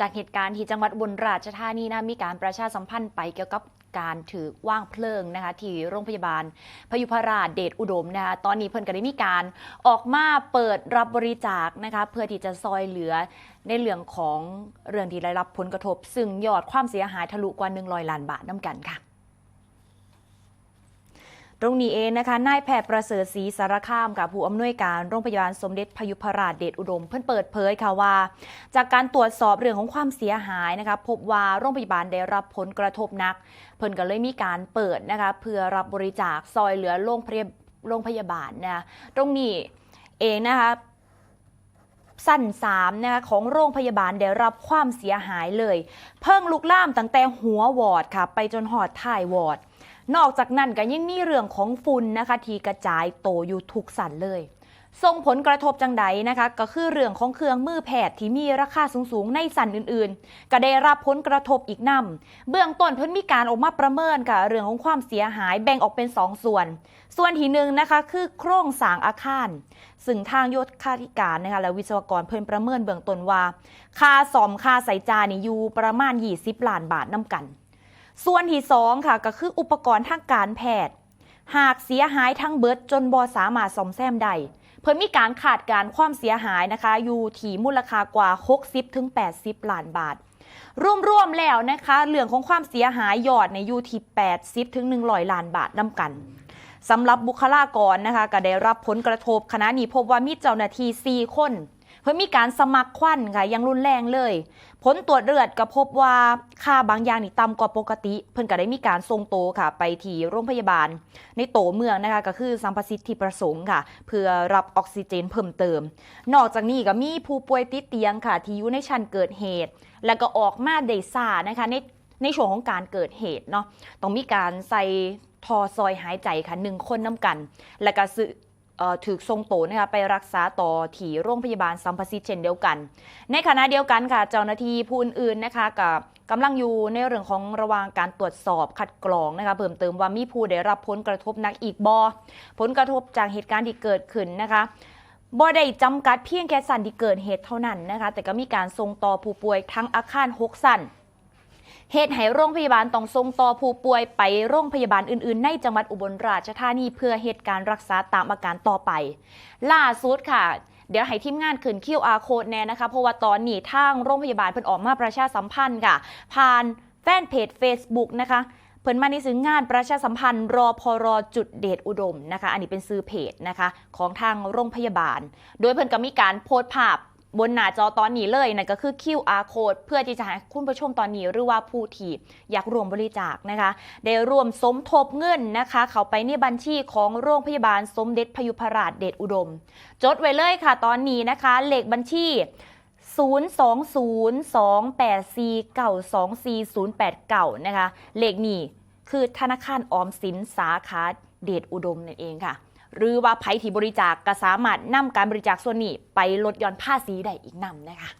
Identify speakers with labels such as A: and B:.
A: จากเหตุการณ์ที่จังหวัดบุรีราชธานีนะมีการประชาสัมพันธ์ไปเกี่ยวกับการถือว่างเพลิงนะคะที่โรงพยาบาล พยุพราชเดชอุดมนะคะตอนนี้เพิ่นก็ได้มีการออกมาเปิดรับบริจาคนะคะเพื่อที่จะซอยเหลือในเรื่องของเรื่องที่ได้รับผลกระทบ ซึ่งยอดความเสียหายทะลุกว่า100ล้านบาทน้ำกันค่ะ ตรงนี้เองนะคะนายแพทย์ประเสริฐศรีสารคามกับผู้อำนวยการโรงพยาบาลสมเด็จพยุพราชเดชอุดม เพิ่นเปิดเผยค่ะว่า จากการตรวจสอบเรื่องของความเสียหายนะคะพบว่าโรงพยาบาลได้รับผลกระทบนัก เพิ่นก็เลยมีการเปิดนะคะเพื่อรับบริจาคซอยเหลือโรงพยาโรงพยาบาลนะตรงนี้เองนะคะสั้นสามนะคะของโรงพยาบาลได้รับความเสียหายเลย เพิ่งลุกล่ามตั้งแต่หัววอร์ดค่ะ ไปจนหอดท้ายวอร์ด นอกจากนั้นก็ยังมีเรื่องของฝุ่นนะคะที่กระจายโตอยู่ทุกสันเลยส่งผลกระทบจังใดนะคะก็คือเรื่องของเครื่องมือแพทย์ที่มีราคาสูงๆ ในสันอื่นๆ ก็ได้รับผลกระทบอีกนำเบื้องต้นเพิ่นมีการออกมาประเมินค่ะเรื่องของความเสียหายแบ่งออกเป็น2ส่วน ส่วนที่หนึ่งนะคะคือโครงสร้างอาคาร ซึ่งทางโยธาธิการนะคะและวิศวกรเพิ่นประเมินเบื้องต้นว่า ค่าซ่อมค่าใส่จานี่อยู่ประมาณ 20ล้านบาทนํกัน ส่วนที่สองค่ะก็คืออุปกรณ์ทางการแพทย์ หากเสียหายทั้งเบิดจนบอสามารถซ่อมแซมได้เพิ่นมีการขาดการความเสียหายนะคะ อยู่ที่มูลค่ากว่า 60-80 ล้านบาท รวมๆแล้วนะคะ เรื่องของความเสียหายยอดในยอยู่ที่80-100 ล้านบาทนํกันสำหรับบุคลากรนะคะก็ได้รับผลกระทบขณะนี้พบว่ามีเจ้าหน้าที่ 4 คน เพื่อมีการสมัครควันค่ะยังรุนแรงเลย ผลตรวจเลือดก็พบว่าค่าบางอย่างนี่ต่ำกว่าปกติ เพิ่นก็ได้มีการส่งโตค่ะ ไปที่โรงพยาบาล ในโตเมืองนะคะก็คือสัมประสิทธิประสงค์ค่ะ เพื่อรับออกซิเจนเพิ่มเติม นอกจากนี้ก็มีผู้ป่วยติดเตียงค่ะ ที่อยู่ในชั้นเกิดเหตุ แล้วก็ออกมาได้ซ่านะคะในในช่วงของการเกิดเหตุเนาะต้องมีการใส่ทอซอยหายใจค่ะหนึ่งคนน้ำกัน แล้วก็ซื้อ ถูกทรงโตนะคะไปรักษาต่อที่โรงพยาบาลสัมพสิทธิ์เช่นเดียวกัน ในขณะเดียวกันค่ะ เจ้าหน้าที่ผู้อื่นๆนะคะกับกำลังอยู่ในเรื่องของระว่างการตรวจสอบคัดกรองนะคะเพิ่มเติมว่ามีผู้ได้รับผลกระทบนักอีกบอผลกระทบจากเหตุการณ์ที่เกิดขึ้นนะคะบ่ได้จำกัดเพียงแค่สันที่เกิดเหตุเท่านั้นนะคะแต่ก็มีการส่งต่อผู้ป่วยทั้งอาคาร6สัน เหตุให้โรงพยาบาลต้องส่งต่อผู้ป่วยไปโรงพยาบาลอื่นๆ ในจังหวัดอุบลราชธานีเพื่อเหตุการรักษาตามอาการต่อไป ล่าสุดค่ะเดี๋ยวให้ทีมงานขึ้น QR code แน่นะคะ เพราะว่าตอนนี้ทางโรงพยาบาลเพิ่นออกมาประชาสัมพันธ์ค่ะ ผ่านแฟนเพจ Facebook นะคะเพิ่นมาในซื้องานประชาสัมพันธ์รอพอรอจุดเดชอุดมนะคะ อันนี้เป็นซื้อเพจนะคะของทางโรงพยาบาล โดยเพิ่นก็มีการโพสต์ภาพ บนหน้าจอตอนนี้เลยนั่นก็คือ QR code เพื่อที่จะให้คุณผู้ชมตอนนี้หรือว่าผู้ที่อยากร่วมบริจาคนะคะ ได้ร่วมสมทบเงินนะคะ เข้าไปในบัญชีของโรงพยาบาลสมเด็จพยุพราชเดชอุดม จดไว้เลยค่ะ ตอนนี้นะคะ เลขบัญชี020284924089นะคะ เลขนี้คือธนาคารออมสินสาขาเดชอุดมนั่นเองค่ะ หรือว่าไผที่บริจาคก็สามารถนำการบริจาคส่วนนี้ไปลดหย่อนภาษีได้อีกนำนะคะ